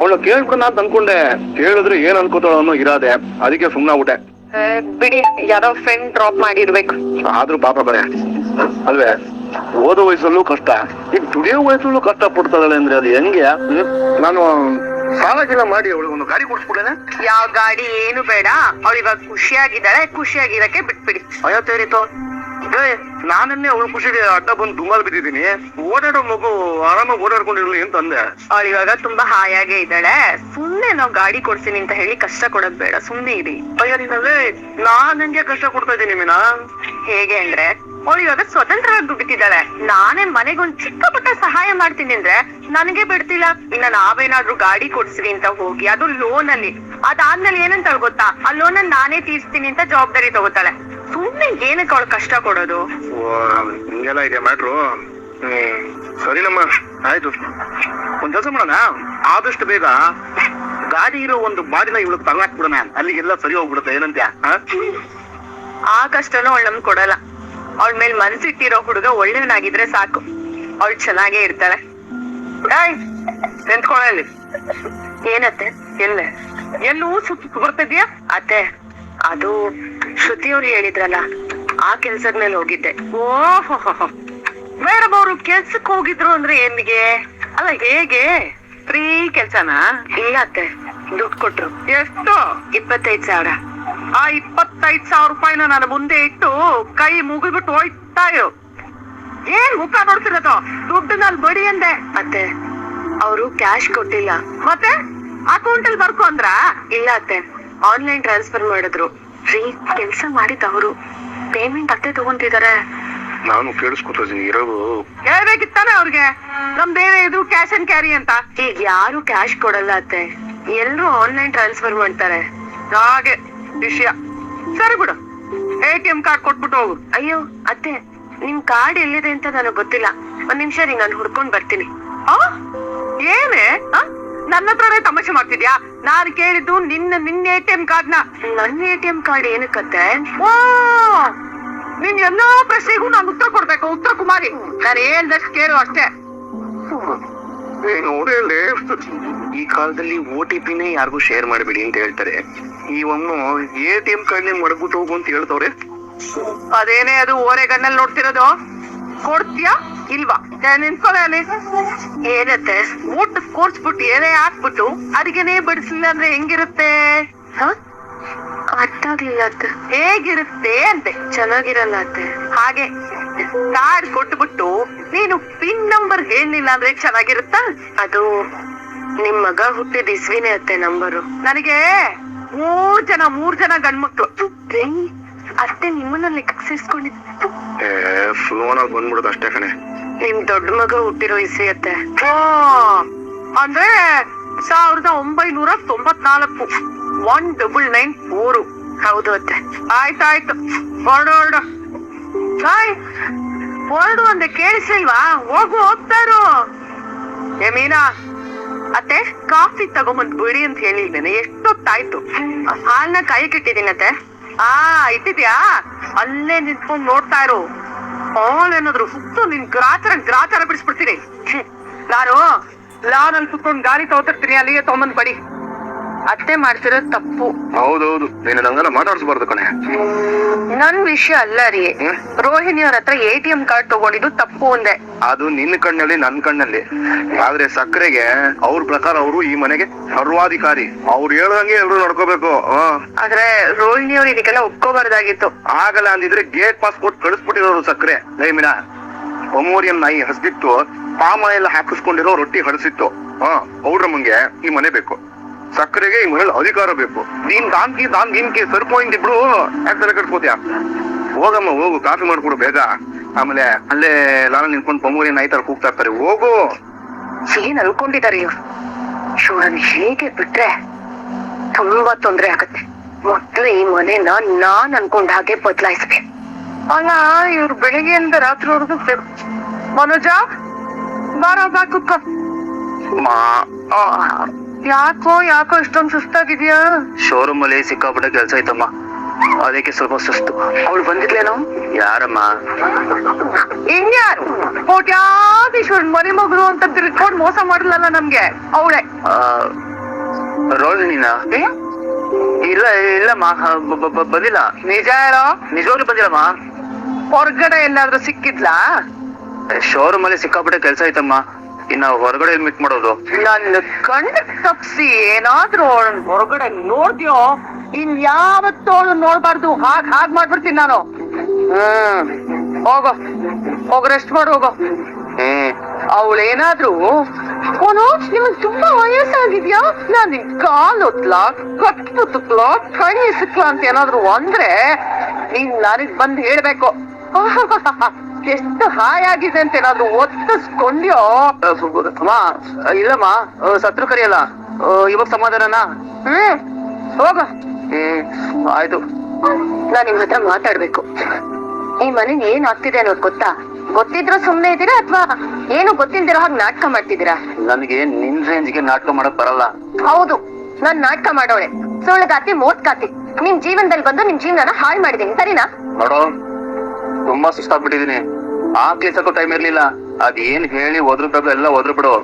ಅವಳ ಕೇಳ್ಕೊಂಡ ಅಂತ ಅನ್ಕೊಂಡೆ. ಕೇಳಿದ್ರೆ ಏನ್ ಅನ್ಕೋತಾಳ ಅನ್ನೋ ಇರಾದೆ. ಅದಕ್ಕೆ ಸುಮ್ನಾಗ್ಬಿಟ್ಟೆ ಬಿಡಿ ಯಾರೋ ಫ್ರೆಂಡ್ ಡ್ರಾಪ್ ಮಾಡಿರ್ಬೇಕು. ಆದ್ರೂ ಪಾಪ ಬರೆ. ಅಲ್ವೇ? ಓದೋ ವಯಸ್ಸಲ್ಲೂ ಕಷ್ಟ. ಈಗ ದುಡಿಯೋ ವಯಸ್ಸಲ್ಲೂ ಕಷ್ಟ ಪಡ್ತಾಳೆ ಅಂದ್ರೆ ಅದು ಹೆಂಗೆ? ನಾನು ಸಾಲ ಗೀಲ ಮಾಡಿ ಅವಳಿಗೆ ಒಂದು ಗಾಡಿ ಕೊಡ್ಸ್ಬಿಡೇನೆ ಯಾವ ಗಾಡಿ ಏನು ಬೇಡ. ಅವಳು ಇವಾಗ ಖುಷಿಯಾಗಿದ್ದಾಳೆ. ಖುಷಿಯಾಗಿರಕ್ಕೆ ಬಿಟ್ಬಿಡಿ. ಅಯ್ಯೋ ತೇರಿತು. ನಾನನ್ನೇ ಅವಳು ಖುಷಿಗೆ ಅಡ್ಡ ಬಂದು ದುಂಬಾಲ್ ಬಿದ್ದಿದ್ದೀನಿ. ಓಡಾಡೋ ಮಗು ಆರಾಮಾಗಿ ಓಡಾಡ್ಕೊಂಡಿರ್ಲಿ ಅಂತ ಅಂದೆ. ಅವಳು ಇವಾಗ ತುಂಬಾ ಹಾಯಾಗೆ ಇದ್ದಾಳೆ. ಸುಮ್ನೆ ನಾವ್ ಗಾಡಿ ಕೊಡ್ತೀನಿ ಅಂತ ಹೇಳಿ ಕಷ್ಟ ಕೊಡೋದ್ ಬೇಡ. ಸುಮ್ನೆ ಇರಿ. ಅಯ್ಯೋ ನೀನಲ್ಲೇ ನಾನ್ ಹಂಗೆ ಕಷ್ಟ ಕೊಡ್ತಾ ಇದ್ದೀನಿ ಮೀನಾ? ಹೇಗೆ ಅಂದ್ರೆ ಅವಳು ಇವಾಗ ಸ್ವತಂತ್ರವಾಗಿ ದುಡಿತಿದ್ದಾಳೆ ನಾನೇ ಮನೆಗೊಂದ್ ಚಿಕ್ಕ ಪುಟ್ಟ ಸಹಾಯ ಮಾಡ್ತೀನಿ ಅಂದ್ರೆ ನನಗೆ ಬಿಡ್ತಿಲ್ಲ. ಇನ್ನ ನಾವೇನಾದ್ರೂ ಗಾಡಿ ಕೊಡ್ಸ್ರಿ ಅಂತ ಹೋಗಿ ಅದು ಲೋನ್ ಅಲ್ಲಿ ಅದಾದ್ಮೇಲೆ ಏನಂತ ಗೊತ್ತಾ? ಆ ಲೋನ್ ನಾನೇ ತೀರ್ಸ್ತೀನಿ ಅಂತ ಜವಾಬ್ದಾರಿ ತಗೋತಾಳೆ. ಸುಮ್ನೆ ಏನಕ್ಕೆ ಅವಳು ಕಷ್ಟ ಕೊಡೋದು? ಹಿಂಗೆಲ್ಲ ಇದೆ ಮ್ಯಾಟ್ರು. ಸರಿನಮ್ಮ ಆಯ್ತು. ಒಂದ್ ಕೆಲಸ ಮಾಡೋಣ? ಆದಷ್ಟು ಬೇಗ ಗಾಡಿ ಇರೋ ಒಂದು ಬಾಡಿನ ಇವಳು ಅಲ್ಲಿ ಅಲ್ಲಿಗೆಲ್ಲ ಸರಿ ಹೋಗ್ಬಿಡುತ್ತೆ ಏನಂತ ಆ ಕಷ್ಟನೂ ಅವಳು ನಮ್ಗೆ ಕೊಡಲ್ಲ. ಅವಳ ಮೇಲೆ ಮನ್ಸಿಟ್ಟಿರೋ ಹುಡುಗ ಒಳ್ಳೆಯವನಾಗಿದ್ರೆ ಸಾಕು. ಅವಳು ಚೆನ್ನಾಗೇ ಇರ್ತಾಳೆ. ನಿಂತ್ಕೊಳ್ಳಿ ಏನತ್ತೆ? ಎಲ್ಲ ಎಲ್ಲೂ ಸುತ್ತ ಬರ್ತಿದ್ಯಾ ಅತ್ತೆ ಅದು ಶ್ರುತಿ ಅವ್ರು ಹೇಳಿದ್ರಲ್ಲ ಆ ಕೆಲ್ಸದ ಮೇಲೆ ಹೋಗಿದ್ದೆ. ಓಹೋ ಮೇಡಮ್ ಅವರು ಕೆಲ್ಸಕ್ಕೆ ಹೋಗಿದ್ರು ಅಂದ್ರೆ ಏನಿಗೆ ಅಲ್ಲ ಹೇಗೆ? ಫ್ರೀ ಕೆಲ್ಸನಾ? ಇಲ್ಲ ಅತ್ತೆ ದುಡ್ಡು ಕೊಟ್ರು. ಎಷ್ಟು? ಇಪ್ಪತ್ತೈದು ಸಾವಿರ. ಆ ಇಪ್ಪತ್ತೈದ್ ಸಾವಿರ ರೂಪಾಯಿನ ನಾನು ಮುಂದೆ ಇಟ್ಟು ಕೈ ಮುಗಿಬಿಟ್ಟು ಹೋಯ್ತಾ ಇರು. ಏನ್ ಮುಖ ನೋಡ್ತಿರೋದು? ದುಡ್ಡು ನಾನು ಬಡಿ ಅಂದೆ. ಮತ್ತೆ? ಅವರು ಕ್ಯಾಶ್ ಕೊಟ್ಟಿಲ್ಲ. ಮತ್ತೆ? ಅಕೌಂಟ್ ಅಲ್ಲಿ ಬರ್ಕೊ ಅಂದ್ರ? ಇಲ್ಲ ಅತ್ತೆ. ಆನ್ಲೈನ್ ಟ್ರಾನ್ಸ್ಫರ್ ಮಾಡಿದ್ರು. ಫ್ರೀ ಕೆಲ್ಸ ಮಾಡಿದ ಅವರು. ಪೇಮೆಂಟ್ ಅತ್ತೆ ತಗೊಂತಿದಾರೆ. ನಾನು ಕೇಳಿಸ್ಕೊತೀನಿ ಇರೋದು ಹೇಳ್ಬೇಕಿತ್ತಾನೆ ಅವ್ರಿಗೆ. ನಮ್ದೇನೇ ಇದು ಕ್ಯಾಶ್ ಅಂಡ್ ಕ್ಯಾರಿ ಅಂತ. ಈಗ ಯಾರು ಕ್ಯಾಶ್ ಕೊಡಲ್ಲ ಅತ್ತೆ. ಎಲ್ರು ಆನ್ಲೈನ್ ಟ್ರಾನ್ಸ್ಫರ್ ಮಾಡ್ತಾರೆ. ಹಾಗೆ. ವಿಷಯ. ಸರಿ ಬಿಡು. ಎ ಟಿ ಎಂ ಕಾರ್ಡ್ ಕೊಟ್ಬಿಟ್ಟು ಹೋಗು. ಅಯ್ಯೋ ಅತ್ತೆ ನಿಮ್ ಕಾರ್ಡ್ ಎಲ್ಲಿದೆ ಅಂತ ನನಗೆ ಗೊತ್ತಿಲ್ಲ. ಒಂದ್ ನಿಮಿಷ ರೀ ನಾನು ಹುಡ್ಕೊಂಡ್ ಬರ್ತೀನಿ? ಏನೇ? ನನ್ನ ಹತ್ರನೇ ತಮಾಷೆ ಮಾಡ್ತಿದ್ಯಾ? ನಾನು ಕೇಳಿದ್ದು ನಿನ್ನ ನಿನ್ನ ಎ ಟಿ ಎಂ ಕಾರ್ಡ್ನ ನನ್ನ ಎ ಟಿ ಎಂ ಕಾರ್ಡ್ ಏನಕ್ಕತ್ತೆ? ನಿನ್ ಎಲ್ಲಾ ಪ್ರಶ್ನೆಗೂ ನಾನು ಉತ್ತರ ಕೊಡ್ಬೇಕು ಉತ್ತರ ಕುಮಾರಿ. ನಾನು ಹೇಳ್ದಷ್ಟು ಕೇಳು ಅಷ್ಟೇ. ನೋಡಿ ಈ ಕಾಲದಲ್ಲಿ ಓ ಟಿ ಪಿನೇ ಯಾರಿಗೂ ಶೇರ್ ಮಾಡಬೇಡಿ ಅಂತ ಹೇಳ್ತಾರೆ. ಈ ಒಮ್ಮು ಎ ಟಿ ಎಂ ಕಾರ್ಡ್ನೇ ಮಡಗ್ಬಿಟ್ಟು ಹೋಗು ಅಂತ ಹೇಳ್ತವ್ರೆ? ಅದೇನೇ ಅದು ಓರೆ ಗಣ್ಣಲ್ಲಿ ನೋಡ್ತಿರೋದು? ಕೊಡ್ತೀಯಾ ಇಲ್ವಾ? ನಿನ್ಕೊಳ್ಳ ಏನತ್ತೆ? ಊಟ ಕೂರ್ಸ್ಬಿಟ್ಟು ಏನೇ ಹಾಕ್ಬಿಟ್ಟು ಅಡಿಗೆನೇ ಬಡಿಸ್ಲಿಲ್ಲ ಅಂದ್ರೆ ಹೆಂಗಿರುತ್ತೆ? ಅರ್ಥ ಆಗ್ಲಿಲ್ಲ ಅತ್ತೆ. ಹೇಗಿರುತ್ತೆ ಅಂತೆ? ಚೆನ್ನಾಗಿರಲ್ಲ ಅತ್ತೆ. ಹಾಗೆ ಕಾರ್ಡ್ ಕೊಟ್ಬಿಟ್ಟು ನೀನು ಪಿನ್ ನಂಬರ್ ಹೇಳಿಲ್ಲ ಅಂದ್ರೆ ಚೆನ್ನಾಗಿರುತ್ತಾ? ಅದು ನಿಮ್ ಮಗ ಹುಟ್ಟಿದ ಇಸ್ವಿನೇ ಅತ್ತೆ ನಂಬರು. ನನಗೆ ಮೂರ್ ಜನ ಮೂರ್ ಜನ ಗಂಡ್ಮಕ್ಳು. ಅತ್ತೆ ನಿಮ್ಮನ್ನ ಲೆಕ್ಕಕ್ಕೆ ಸೇರಿಸ್ಕೊಂಡಿದ್ದೆ ಫೋನ್ ಬಂದ್ಬಿಡೋದು ಅಷ್ಟೇ ಕಣೆ. ನಿಮ್ ದೊಡ್ಡ ಮಗ ಹುಟ್ಟಿರೋ ಇಸ್ವಿ ಅತ್ತೆ. ಅಂದ್ರೆ ಸಾವಿರದ ಒಂಬೈನೂರ ತೊಂಬತ್ನಾಲ್ಕು. ಒನ್ ಡಬಲ್ ನೈನ್ ಫೋರು ಹೌದು ಅತ್ತೆ. ಆಯ್ತಾಯ್ತು. ಹೊರಡು ಹೊರಡು. ಹಾಯ್ ಹೊರಡು ಅಂದೆ ಕೇಳಿಸಿಲ್ವಾ ಹೋಗು ಹೋಗ್ತಾರು ಏ ಮೀನಾ ಅತ್ತೆ ಕಾಫಿ ತಗೊಂಬಂದ್ ಬಿಡಿ ಅಂತ ಹೇಳಿದ್ದೇನೆ ಎಷ್ಟೊತ್ತಾಯ್ತು? ಹಾಲ್ನ ಕಾಯಕ್ಕಿಟ್ಟಿದ್ದೀನಿ ಅತ್ತೆ. ಆ ಇಟ್ಟಿದ್ಯಾ? ಅಲ್ಲೇ ನಿಂತ್ಕೊಂಡ್ ನೋಡ್ತಾ ಇರು. ಹಾಲ್ ಏನಾದ್ರು ಸುತ್ತು ನಿನ್ ಗ್ರಾಚಾರ ಗ್ರಾಚಾರ ಬಿಡಿಸ್ಬಿಡ್ತೀನಿ. ನಾನು ಲಾನಲ್ಲಿ ಕುತ್ಕೊಂಡ್ ಗಾಳಿ ತಗೋತಿರ್ತೀನಿ ಅಲ್ಲಿಗೆ ತಗೊಂಬಂದ್ ಬಡಿ ಅತ್ತೆ ಮಾಡ್ತಿರೋದು ತಪ್ಪು. ಹೌದೌದು. ನೀನು ನಂಗೆಲ್ಲ ಮಾತಾಡಿಸ್ಬಾರ್ದು ಕಣೆ. ನನ್ ವಿಷಯ ಅಲ್ಲ ರೀ? ರೋಹಿಣಿ ಅವ್ರ ಹತ್ರ ಎ ಟಿ ಎಂ ಕಾರ್ಡ್ ತಗೊಂಡಿದ್ದು ತಪ್ಪು ಅಂದೆ. ಅದು ನಿನ್ನ ಕಣ್ಣಲ್ಲಿ ನನ್ನ ಕಣ್ಣಲ್ಲಿ. ಆದ್ರೆ ಸಕ್ಕರೆಗೆ ಅವ್ರ ಪ್ರಕಾರ ಅವರು ಈ ಮನೆಗೆ ಸರ್ವಾಧಿಕಾರಿ. ಅವ್ರು ಹೇಳದಂಗೆ ಎಲ್ರು ನಡ್ಕೋಬೇಕು. ಆದ್ರೆ ರೋಹಿಣಿ ಅವ್ರು ಇದಕ್ಕೆಲ್ಲ ಒಪ್ಕೋಬಾರ್ದಾಗಿತ್ತು. ಆಗಲ್ಲ ಅಂದಿದ್ರೆ ಗೇಟ್ ಪಾಸ್ ಕೊಟ್ಟು ಕಳಿಸ್ಬಿಟ್ಟಿರೋರು ಸಕ್ಕರೆ. ಲೈಮಿನ ಒಮೋರಿಯಂ ನಾಯಿ ಹಸ್ದಿತ್ತು ಪಾಮ ಎಲ್ಲ ಹಾಕಿಸ್ಕೊಂಡಿರೋ ರೊಟ್ಟಿ ಹಡಸಿತ್ತು. ಹ ಪೌಡ್ರಮ್ಮಂಗೆ ಈ ಮನೆ ಬೇಕು. ಸಕ್ಕರೆಗೆ ಈ ಮನೇಲಿ ಅಧಿಕಾರ ಬೇಕು. ನೀನ್ ದಾನ್ಕಿ ದಾನ್ ಗಿನ್ಕಿ ಸರ್ಪೋಯಿಂದ್ ಇಬ್ರು ಯಾಕೆ ತಲೆ ಕಟ್ಕೋತೀಯ ಹೋಗಮ್ಮ ಹೋಗು ಕಾಫಿ ಮಾಡ್ಕೊಡು ಬೇಗ. ಆಮೇಲೆ ಅಲ್ಲೇ ಲಾಲ ನಿಂತ್ಕೊಂಡು ಬೊಮ್ಮೂರಿ ನಾಯಿ ತರ ಕೂಗ್ತಾ ಇರ್ತಾರೆ. ಹೋಗು. ಏನ್ ಅನ್ಕೊಂಡಿದಾರೆ ಇವ್ರು. ಶಿವನ್ ಹೇಗೆ ಬಿಟ್ರೆ ತುಂಬಾ ತೊಂದ್ರೆ ಆಗತ್ತೆ. ಮೊದ್ಲು ಈ ಮನೆನ ನಾನ್ ಅನ್ಕೊಂಡ ಹಾಗೆ ಬದಲಾಯಿಸ್ಬೇಕು ಅಲ್ಲ ಇವ್ರು ಬೆಳಿಗ್ಗೆಯಿಂದ ರಾತ್ರಿವರೆಗೂ ಮನೋಜ ಬಾರ ಬಾಕ ಮಾ ಯಾಕೋ ಯಾಕೋ ಇಷ್ಟೊಂದ್ ಸುಸ್ತಾಗಿದ್ಯಾ? ಶೋರೂಮ್ ಅಲ್ಲಿ ಸಿಕ್ಕಾಪಟ್ಟೆ ಕೆಲ್ಸ ಐತಮ್ಮ ಅದಕ್ಕೆ ಸ್ವಲ್ಪ ಸುಸ್ತು. ಅವಳು ಬಂದಿದ್ಲೇನೋ? ಯಾರಮ್ಮ? ಇನ್ಯಾರು? ಕೋಟ್ಯಾಧೀಶ್ವರನ್ ಮನೆ ಮಗಳು ಅಂತ ತಿರ್ಕೊಂಡು ಮೋಸ ಮಾಡಲಲ್ಲ ನಮ್ಗೆ? ಅವಳೆ. ರೋಹಿಣಿನ? ಇಲ್ಲ ಇಲ್ಲಮ್ಮ ಬಂದಿಲ್ಲ. ನಿಜ ಯಾರೋ ನಿಜವಾಗ್ಲೂ ಬಂದಿಲ್ಲಮ್ಮ. ಹೊರ್ಗಡೆ ಎಲ್ಲಾದ್ರೂ ಸಿಕ್ಕಿದ್ಲಾ? ಶೋರೂಮ್ ಅಲ್ಲಿ ಸಿಕ್ಕಾಪಟ್ಟೆ ಕೆಲ್ಸ ಐತಮ್ಮ ಇನ್ನ ಹೊರಗಡೆ ಮೀಟ್ ಮಾಡೋದು? ನನ್ನ ಕಣ್ಣು ತಪ್ಸಿ ಏನಾದ್ರೂ ಅವಳನ್ ಹೊರಗಡೆ ನೋಡ್ದ್ಯೋ ಇನ್ ಯಾವತ್ತೂ ನೋಡ್ಬಾರ್ದು. ಹಾಗ್ ಹಾಗ್ ಮಾಡ್ಬಿಡ್ತೀನಿ ನಾನು. ಹ್ಮ್. ಹೋಗೋ. ಹೋಗ ರೆಸ್ಟ್ ಮಾಡಿ ಹೋಗೋ. ಅವಳೇನಾದ್ರು ಮನೋಜ್ ನಿಮಗೆ ತುಂಬಾ ವಯಸ್ಸಾಗಿದ್ಯಾ? ನಾನ್ ನಿನ್ ಕಾಲ್ ಒತ್ಲಾ ಕತ್ತು ತುಕ್ಲೋ ಕೈ ಸಿಕ್ಲಾ ಅಂತ ಏನಾದ್ರು ಅಂದ್ರೆ ನೀನ್ ನನಗ್ ಬಂದ್ ಹೇಳ್ಬೇಕು. ಎಷ್ಟು ಹಾಯಾಗಿದೆ ಅಂತ ಏನಾದ್ರು ಒತ್ತಿಸ್ಕೊಂಡ್ಯೋ? ಅಮ್ಮ ಇಲ್ಲಮ್ಮ ಸತ್ರು ಕರಿಯಲ್ಲ. ಇವಾಗ ಸಮಾಧಾನನಾ? ಹ್ಮ್ ಹೋಗ. ಹ್ಮ್ ಆಯ್ತು. ನಾನ್ ನಿಮ್ ಹತ್ರ ಮಾತಾಡ್ಬೇಕು. ಈ ಮನೇಲಿ ಏನ್ ಆಗ್ತಿದೆ ಅನ್ನೋದ್ ಗೊತ್ತಾ? ಗೊತ್ತಿದ್ರು ಸುಮ್ನೆ ಇದ್ದೀರಾ ಅಥವಾ ಏನು ಗೊತ್ತಿಲ್ದಿರೋ ಹಾಗೆ ನಾಟಕ ಮಾಡ್ತಿದ್ದೀರಾ? ನನಗೆ ನಿನ್ ರೇಂಜ್ಗೆ ನಾಟಕ ಮಾಡಕ್ ಬರಲ್ಲ. ಹೌದು ನಾನ್ ನಾಟಕ ಮಾಡೋಳೆ ಮೋತ್ ಕಾತಿ ನಿಮ್ ಜೀವನದಲ್ಲಿ ಬಂದು ನಿಮ್ ಜೀವನನ ಹಾಳು ಮಾಡಿದೀನಿ ಸರಿನಾ? ನೋಡೋ ತುಂಬಾ ಸುಸ್ತಾಗ್ಬಿಟ್ಟಿದೀನಿ. ಆ ಕೇಸಕ್ಕೂ ಟೈಮ್ ಇರ್ಲಿಲ್ಲ. ಅದ್ ಏನ್ ಹೇಳಿ ಒದ್ರು ಬೇಗ ಎಲ್ಲ ಒದ್ರು ಬಿಡು.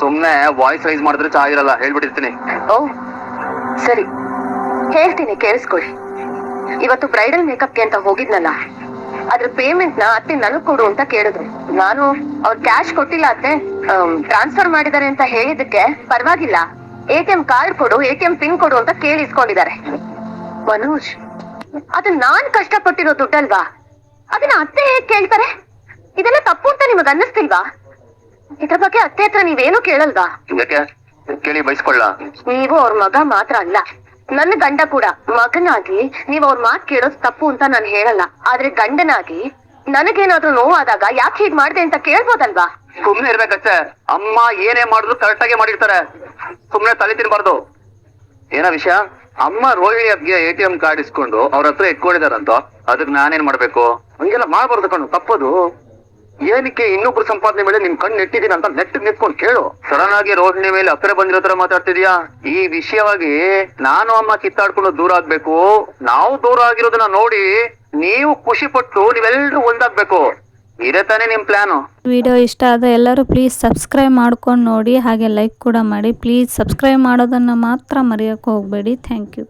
ಸುಮ್ನೆ ವಾಯ್ಸ್ ರೈಸ್ ಮಾಡಿದ್ರೆ ಚೆನ್ನಾಗಿರಲ್ಲ ಹೇಳ್ಬಿಟ್ಟಿರ್ತೀನಿ. ಓ, ಸರಿ. ಹೇಳ್ತೀನಿ, ಕೇಳಿಸ್ಕೊಳ್ಳಿ. ಇವತ್ತು ಬ್ರೈಡಲ್ ಮೇಕಪ್ಗೆ ಅಂತ ಹೋಗಿದ್ನಲ್ಲ, ಅದ್ರ ಪೇಮೆಂಟ್ನ ಅತ್ತೆ ನನಗ್ ಕೊಡು ಅಂತ ಕೇಳಿದ್ರು. ನಾನು ಅವ್ರ ಕ್ಯಾಶ್ ಕೊಟ್ಟಿಲ್ಲ ಅತ್ತೆ. ಟ್ರಾನ್ಸ್ಫರ್ ಮಾಡಿದ್ದಾರೆ ಅಂತ ಹೇಳಿದಕ್ಕೆ ಪರವಾಗಿಲ್ಲ. ಎ ಟಿ ಎಂ ಕಾರ್ಡ್ ಕೊಡು, ಎ ಟಿ ಎಂ ಪಿನ್ ಕೊಡು ಅಂತ ಕೇಳಿ ಇಸ್ಕೊಂಡಿದ್ದಾರೆ ಮನೋಜ್ ಅದು ನಾನ್ ಕಷ್ಟಪಟ್ಟಿರೋ ದುಡ್ಡಲ್ವಾ? ಅದನ್ನ ಅತ್ತೆ ಹೇಗ್ ಕೇಳ್ತಾರೆ? ಇದೆಲ್ಲ ತಪ್ಪು ಅಂತ ನಿಮಗ್ ಅನ್ನಿಸ್ತಿಲ್ವಾ? ಇದ್ರ ಬಗ್ಗೆ ಅತ್ತೆ ಹತ್ರ ನೀವೇನು ಕೇಳಲ್ವಾ? ಯಾಕೆ? ಕೇಳಿ ಬಯಸ್ಕೊಳ್ಳ. ನೀವು ಅವ್ರ ಮಗ ಮಾತ್ರ ಅಲ್ಲ. ನನ್ನ ಗಂಡ ಕೂಡ. ಮಗನಾಗಿ ನೀವ್ ಅವ್ರ ಮಾತ್ ಕೇಳೋದ್ ತಪ್ಪು ಅಂತ ನಾನು ಹೇಳಲ್ಲ. ಆದ್ರೆ ಗಂಡನಾಗಿ ನನಗೇನಾದ್ರೂ ನೋವಾದಾಗ ಯಾಕೆ ಹೀಗ್ ಮಾಡ್ದೆ ಅಂತ ಕೇಳ್ಬೋದಲ್ವಾ? ಸುಮ್ನೆ ಇರ್ಬೇಕಷ್ಟೇ. ಅಮ್ಮ ಏನೇ ಮಾಡಿದ್ರು ಕರೆಕ್ಟ್ ಆಗಿ ಮಾಡಿರ್ತಾರೆ. ಸುಮ್ನೆ ತಲೆ ತಿನ್ಬಾರ್ದು. ಏನ ವಿಷಯ? ಅಮ್ಮ ರೋಹಿಣಿ ಅಬ್ಗೆ ಎ ಟಿ ಎಂ ಕಾರ್ಡ್ ಇಸ್ಕೊಂಡು ಅವ್ರ ಹತ್ರ ಇಟ್ಕೊಂಡಿದಾರಂತ ಅದಕ್ಕೆ ನಾನೇನ್ ಮಾಡ್ಬೇಕು? ಹಂಗೆಲ್ಲ ಮಾಡ್ಬಾರ್ದು ಕಣ್ಣು ತಪ್ಪದು. ಏನಕ್ಕೆ ಇನ್ನೊಬ್ರು ಸಂಪಾದನೆ ಮೇಲೆ ನಿಮ್ ಕಣ್ಣು ನೆಟ್ಟಿದೀನಿ ಅಂತ ನೆಟ್ ನಿಂತ್ಕೊಂಡು ಕೇಳು. ಸಡನ್ ಆಗಿ ರೋಹಿಣಿ ಮೇಲೆ ಹತ್ತಿರ ಬಂದಿರೋ ತರ ಮಾತಾಡ್ತಿದ್ಯಾ? ಈ ವಿಷಯವಾಗಿ ನಾನು ಅಮ್ಮ ಕಿತ್ತಾಡ್ಕೊಂಡು ದೂರ ಆಗ್ಬೇಕು. ನಾವು ದೂರ ಆಗಿರೋದನ್ನ ನೋಡಿ ನೀವು ಖುಷಿ ಪಟ್ಟು ನೀವೆಲ್ಲರೂ ಒಂದಾಗ್ಬೇಕು. ಇದೇ ತಾನೇ ನಿಮ್ ಪ್ಲಾನು. ವಿಡಿಯೋ ಇಷ್ಟ ಆದರೆ ಎಲ್ಲರೂ ಪ್ಲೀಸ್ ಸಬ್ಸ್ಕ್ರೈಬ್ ಮಾಡ್ಕೊಂಡು ನೋಡಿ ಹಾಗೆ ಲೈಕ್ ಕೂಡ ಮಾಡಿ. ಪ್ಲೀಸ್ ಸಬ್ಸ್ಕ್ರೈಬ್ ಮಾಡೋದನ್ನ ಮಾತ್ರ ಮರೆಯೋಕೆ ಹೋಗಬೇಡಿ. Thank you